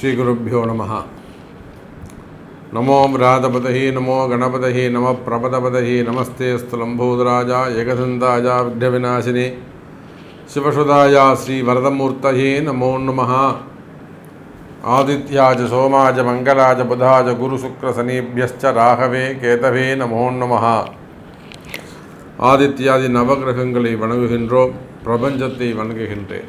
ஸ்ரீகுருப்போ நம நமோ விராதபதி நமோ கணபதி நம பிரபதபதி நமஸ்தே ஸ்துலம்பூதராஜா ஏகசந்தாஜ விக்ன விநாசினி சிவசுதாயா ஸ்ரீ வரதமூர்த்தஹி நமோ நம ஆதித்யாஜ சோமாஜ மங்களாஜ புதாஜ குருசுக்ரசனீபியஸ்ச ராகவே கேதவே நமோ நம ஆதித்யாதி நவகிரகங்களை வணங்குகின்றோம் பிரபஞ்சத்தை வணங்குகின்றேன்.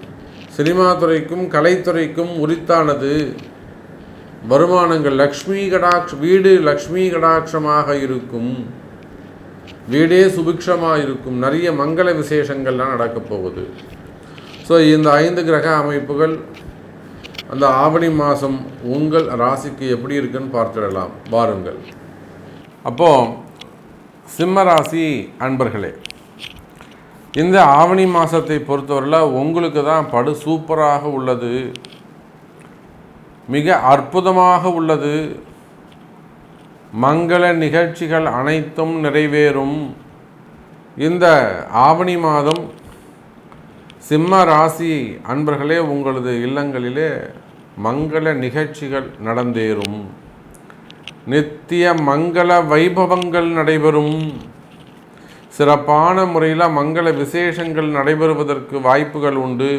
சினிமா துறைக்கும் கலைத்துறைக்கும் உரித்தானது வருமானங்கள் லக்ஷ்மி கடாட்ச வீடு லக்ஷ்மி கடாட்சமாக இருக்கும். வீடே சுபிக்ஷமாக இருக்கும். நிறைய மங்கள விசேஷங்கள்லாம் நடக்கப் போகுது. ஸோ இந்த ஐந்து கிரக அமைப்புகள் அந்த ஆவணி மாதம் உங்கள் ராசிக்கு எப்படி இருக்குன்னு பார்த்துடலாம். வாருங்கள் அப்போது சிம்ம ராசி அன்பர்களே இந்த ஆவணி மாதத்தை பொறுத்தவரையில் உங்களுக்கு தான் படு சூப்பராக உள்ளது. மிக அற்புதமாக உள்ளது. மங்கள நிகழ்ச்சிகள் அனைத்தும் நிறைவேறும். இந்த ஆவணி மாதம் சிம்ம ராசி அன்பர்களே உங்களது இல்லங்களிலே மங்கள நிகழ்ச்சிகள் நடந்தேறும். நித்திய மங்கள வைபவங்கள் நடைபெறும். சிறப்பான முறையில் மங்கள விசேஷங்கள் நடைபெறுவதற்கு வாய்ப்புகள் உண்டு.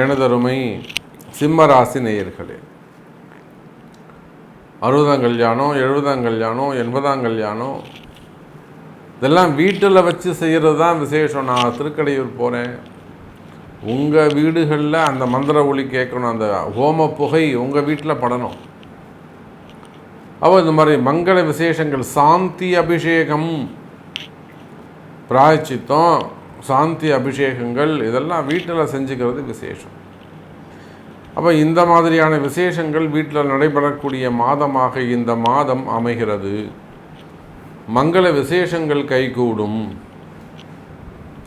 எனதருமை சிம்மராசி நேயர்களே. அறுபதாம் கல்யாணம் எழுபதாம் கல்யாணம் எண்பதாம் கல்யாணம் இதெல்லாம் வீட்டில் வச்சு செய்கிறது தான் விசேஷம். நான் திருக்கடையூர் போகிறேன் உங்கள் வீடுகளில் அந்த மந்திர ஒளி கேட்கணும். அந்த ஹோம புகை உங்கள் வீட்டில் படணும். அப்போ இந்த மாதிரி மங்கள விசேஷங்கள் சாந்தி அபிஷேகம் பிராய்ச்சித்தம் சாந்தி அபிஷேகங்கள் இதெல்லாம் வீட்டில் செஞ்சுக்கிறது விசேஷம். அப்போ இந்த மாதிரியான விசேஷங்கள் வீட்டில் நடைபெறக்கூடிய மாதமாக இந்த மாதம் அமைகிறது. மங்கள விசேஷங்கள் கைகூடும்.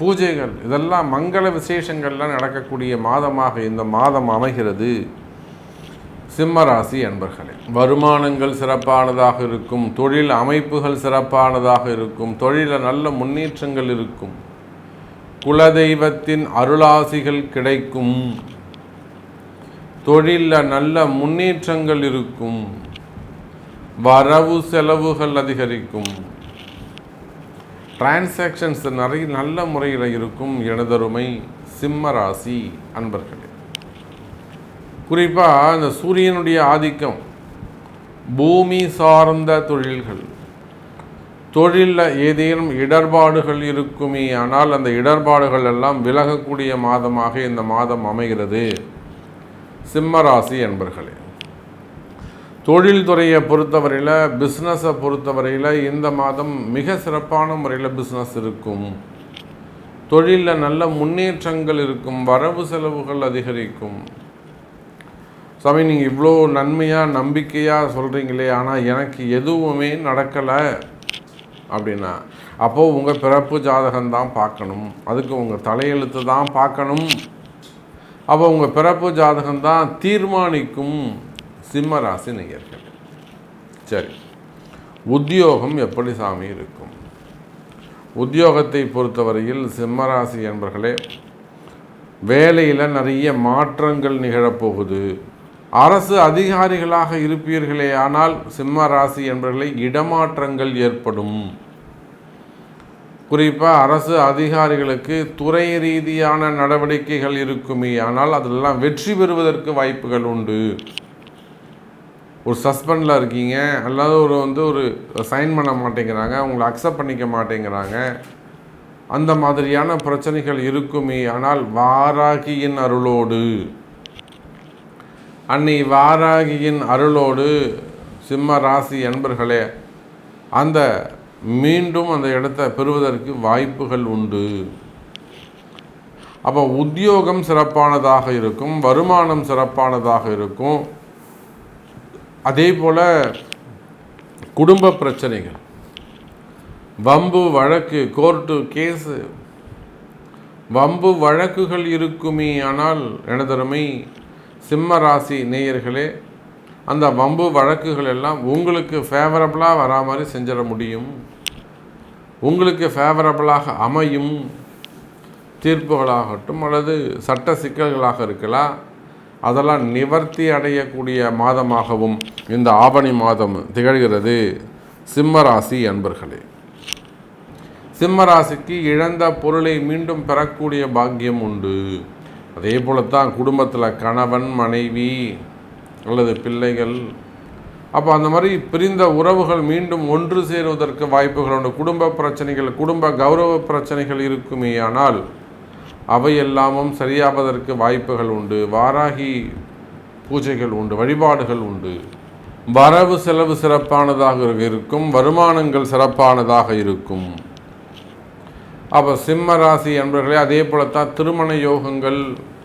பூஜைகள் இதெல்லாம் மங்கள விசேஷங்கள்லாம் நடக்கக்கூடிய மாதமாக இந்த மாதம் அமைகிறது. சிம்மராசி அன்பர்களே வருமானங்கள் சிறப்பானதாக இருக்கும் தொழில் அமைப்புகள் சிறப்பானதாக இருக்கும் தொழிலில் நல்ல முன்னேற்றங்கள் இருக்கும் குலதெய்வத்தின் அருளாசிகள் கிடைக்கும் தொழிலில் நல்ல முன்னேற்றங்கள் இருக்கும் வரவு செலவுகள் அதிகரிக்கும் டிரான்சாக்ஷன்ஸ் நிறைய நல்ல முறையில் இருக்கும் எனதருமை சிம்ம ராசி அன்பர்களே. குறிப்பாக இந்த சூரியனுடைய ஆதிக்கம் பூமி சார்ந்த தொழில்கள். தொழிலில் ஏதேனும் இடர்பாடுகள் இருக்குமே ஆனால் அந்த இடர்பாடுகள் எல்லாம் விலகக்கூடிய மாதமாக இந்த மாதம் அமைகிறது. சிம்மராசி என்பர்களே தொழில்துறையை பொறுத்தவரையில் பிஸ்னஸை பொறுத்தவரையில் இந்த மாதம் மிக சிறப்பான முறையில் பிஸ்னஸ் இருக்கும். தொழிலில் நல்ல முன்னேற்றங்கள் இருக்கும் வரவு செலவுகள் அதிகரிக்கும். சாமி நீங்கள் இவ்வளோ நன்மையாக நம்பிக்கையாக சொல்கிறீங்களே ஆனால் எனக்கு எதுவுமே நடக்கலை அப்படின்னா அப்போது உங்கள் பிறப்பு ஜாதகம் தான் பார்க்கணும். அதுக்கு உங்கள் தலையெழுத்து தான் பார்க்கணும். அப்போ உங்கள் பிறப்பு ஜாதகம் தான் தீர்மானிக்கும் சிம்ம ராசி நேயர்கள். சரி. உத்தியோகம் எப்படி சாமி இருக்கும்? உத்தியோகத்தை பொறுத்தவரையில் சிம்மராசி என்பர்களே வேலையில் நிறைய மாற்றங்கள் நிகழப்போகுது. அரசு அதிகாரிகளாக இருப்பீர்களே ஆனால் சிம்ம ராசி என்பவர்களை இடமாற்றங்கள் ஏற்படும். குறிப்பாக அரசு அதிகாரிகளுக்கு துறை ரீதியான நடவடிக்கைகள் இருக்குமே ஆனால் அதெல்லாம் வெற்றி பெறுவதற்கு வாய்ப்புகள் உண்டு. ஒரு சஸ்பெண்டில் இருக்கீங்க அல்லது ஒரு வந்து ஒரு சைன் பண்ண மாட்டேங்கிறாங்க உங்களை அக்செப்ட் பண்ணிக்க மாட்டேங்கிறாங்க அந்த மாதிரியான பிரச்சனைகள் இருக்குமே ஆனால் வாராகியின் அருளோடு. அன்னை வாராகியின் அருளோடு சிம்ம ராசி அன்பர்களே அந்த மீண்டும் அந்த இடத்த பெறுவதற்கு வாய்ப்புகள் உண்டு. அப்போ உத்தியோகம் சிறப்பானதாக இருக்கும் வருமானம் சிறப்பானதாக இருக்கும். அதே போல் குடும்ப பிரச்சனைகள். வம்பு வழக்கு கோர்ட்டு கேஸு. வம்பு வழக்குகள் இருக்குமே ஆனால் எனதருமை சிம்ம ராசி நேயர்களே அந்த வம்பு வழக்குகள் எல்லாம் உங்களுக்கு ஃபேவரபுளாக வரா மாதிரி செஞ்சிட முடியும். உங்களுக்கு ஃபேவரபுளாக அமையும். தீர்ப்புகளாகட்டும் அல்லது சட்ட சிக்கல்களாக இருக்கலாம். அதெல்லாம் நிவர்த்தி அடையக்கூடிய மாதமாகவும் இந்த ஆவணி மாதம் திகழ்கிறது. சிம்மராசி அன்பர்களே சிம்மராசிக்கு இழந்த பொருளை மீண்டும் பெறக்கூடிய பாக்கியம் உண்டு. அதே போலத்தான் குடும்பத்தில் கணவன் மனைவி அல்லது பிள்ளைகள். அப்போ அந்த மாதிரி பிரிந்த உறவுகள் மீண்டும் ஒன்று சேருவதற்கு வாய்ப்புகள் உண்டு. குடும்ப பிரச்சனைகள் குடும்ப கௌரவ பிரச்சனைகள் இருக்குமே ஆனால் அவையெல்லாமும் சரியாவதற்கு வாய்ப்புகள் உண்டு. வாராகி பூஜைகள் உண்டு வழிபாடுகள் உண்டு. வரவு செலவு சிறப்பானதாக இருக்கும் வருமானங்கள் சிறப்பானதாக இருக்கும். அப்போ சிம்ம ராசி என்பர்களே அதே போலத்தான் திருமண யோகங்கள்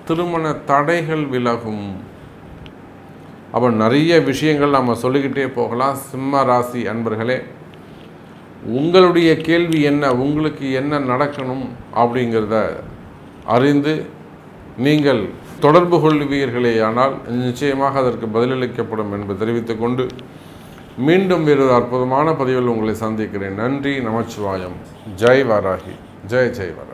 திருமண தடைகள் விலகும். அப்போ நிறைய விஷயங்கள் நம்ம சொல்லிக்கிட்டே போகலாம். சிம்ம ராசி அன்பர்களே உங்களுடைய கேள்வி என்ன உங்களுக்கு என்ன நடக்கணும் அப்படிங்கிறத அறிந்து நீங்கள் தொடர்பு கொள்வீர்களே ஆனால் நிச்சயமாக அதற்கு பதிலளிக்கப்படும் என்று தெரிவித்துக்கொண்டு மீண்டும் வேறொரு அற்புதமான பதிவில் உங்களை சந்திக்கிறேன். நன்றி நமச்சிவாயம். ஜெய் வாராகி. ஜெய் ஜெய் வாராகி